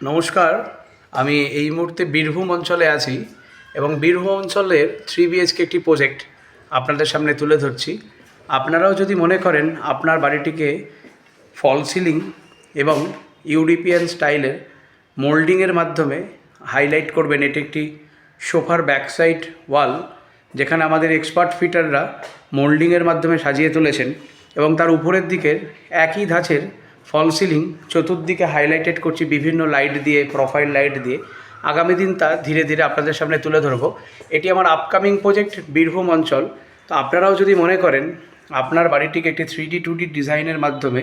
নমস্কার, আমি এই মুহূর্তে বীরভূম অঞ্চলে আছি এবং বীরভূম অঞ্চলের থ্রি বিএইচকে একটি প্রজেক্ট আপনাদের সামনে তুলে ধরছি। আপনারাও যদি মনে করেন আপনার বাড়িটিকে ফল সিলিং এবং ইউরোপিয়ান স্টাইলের মোল্ডিংয়ের মাধ্যমে হাইলাইট করবেন, এটি একটি সোফার ব্যাকসাইড ওয়াল যেখানে আমাদের এক্সপার্ট ফিটাররা মোল্ডিংয়ের মাধ্যমে সাজিয়ে তুলেছেন এবং তার উপরের দিকের একই ধাঁচের ফল সিলিং চতুর্দিকে হাইলাইটেড করছি বিভিন্ন লাইট দিয়ে প্রোফাইল লাইট দিয়ে। আগামী দিন তা ধীরে ধীরে আপনাদের সামনে তুলে ধরব। এটি আমার আপকামিং প্রজেক্ট বীরভূম অঞ্চল। তো আপনারাও যদি মনে করেন, আপনার বাড়িটিকে একটি থ্রি ডি টু ডি ডিজাইনের মাধ্যমে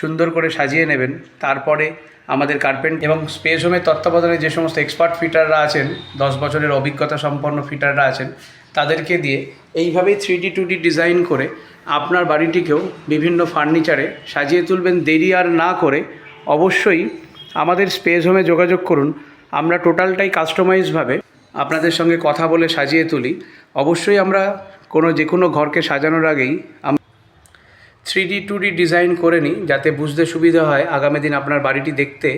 সুন্দর করে সাজিয়ে নেবেন, তারপরে আমাদের কার্পেন্ট এবং স্পেস হোমের তত্ত্বাবধানে যে সমস্ত এক্সপার্ট ফিটাররা আছেন, দশ বছরের অভিজ্ঞতা সম্পন্ন ফিটাররা আছেন তাদেরকে দিয়ে এইভাবেই three D two D design করে আপনার বাড়িটিকেও বিভিন্ন ফার্নিচারে সাজিয়ে তুলবেন। দেরি আর না করে অবশ্যই আমাদের স্পেস হোমে যোগাযোগ করুন। আমরা টোটালটাই কাস্টমাইজভাবে আপনাদের সঙ্গে কথা বলে সাজিয়ে তুলি। অবশ্যই আমরা কোনো যে কোনো ঘরকে সাজানোর আগেই three D two D design করে নিই যাতে বুঝতে সুবিধা হয় আগামী দিন আপনার বাড়িটি দেখতে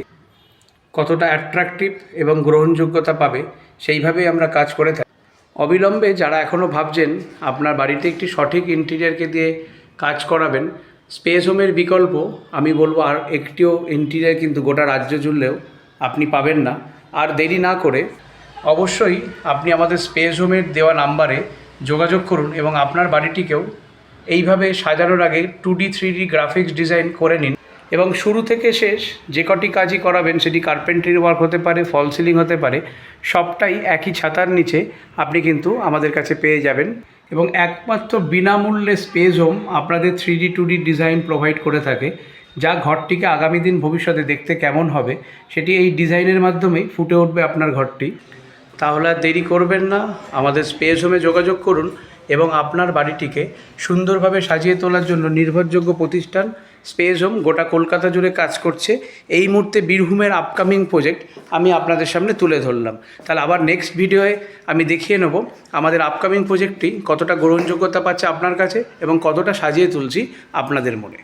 কতটা অ্যাট্রাকটিভ এবং গ্রহণযোগ্যতা পাবে। সেইভাবেই আমরা কাজ করে থাকি। অবিলম্বে যারা এখনও ভাবছেন আপনার বাড়িতে একটি সঠিক ইন্টিরিয়ারকে দিয়ে কাজ করাবেন, স্পেস হোমের বিকল্প, আমি বলব আর একটিও ইন্টিরিয়ার কিন্তু গোটা রাজ্য জুড়লেও আপনি পাবেন না। আর দেরি না করে অবশ্যই আপনি আমাদের স্পেস হোমের দেওয়া নাম্বারে যোগাযোগ করুন এবং আপনার বাড়িটিকেও এইভাবে সাজানোর আগে two D, three D graphics design করে নিন। এবং শুরু থেকে শেষ যে কটি কাজই করাবেন সেটি কার্পেন্ট্রি ওয়ার্ক হতে পারে ফল সিলিং হতে পারে, সবটাই একই ছাতার নিচে আপনি কিন্তু আমাদের কাছে পেয়ে যাবেন। এবং একমাত্র বিনামূল্যে স্পেস হোম আপনাদের three D two D design provide করে থাকে। যা ঘরটিকে আগামী দিন ভবিষ্যতে দেখতে কেমন হবে, সেটি এই ডিজাইনের মাধ্যমেই ফুটে উঠবে আপনার ঘরটি। তাহলে আর দেরি করবেন না, আমাদের স্পেস হোমে যোগাযোগ করুন এবং আপনার বাড়িটিকে সুন্দরভাবে সাজিয়ে তোলার জন্য নির্ভরযোগ্য প্রতিষ্ঠান স্পেস হোম, গোটা কলকাতা জুড়ে কাজ করছে। এই মুহূর্তে বীরভূমের আপকামিং প্রজেক্ট আমি আপনাদের সামনে তুলে ধরলাম। তাহলে আবার নেক্সট ভিডিওয়ে আমি দেখিয়ে নেব আমাদের আপকামিং প্রজেক্টটি কতটা গ্রহণযোগ্যতা পাচ্ছে আপনার কাছে এবং কতটা সাজিয়ে তুলছি আপনাদের মনে।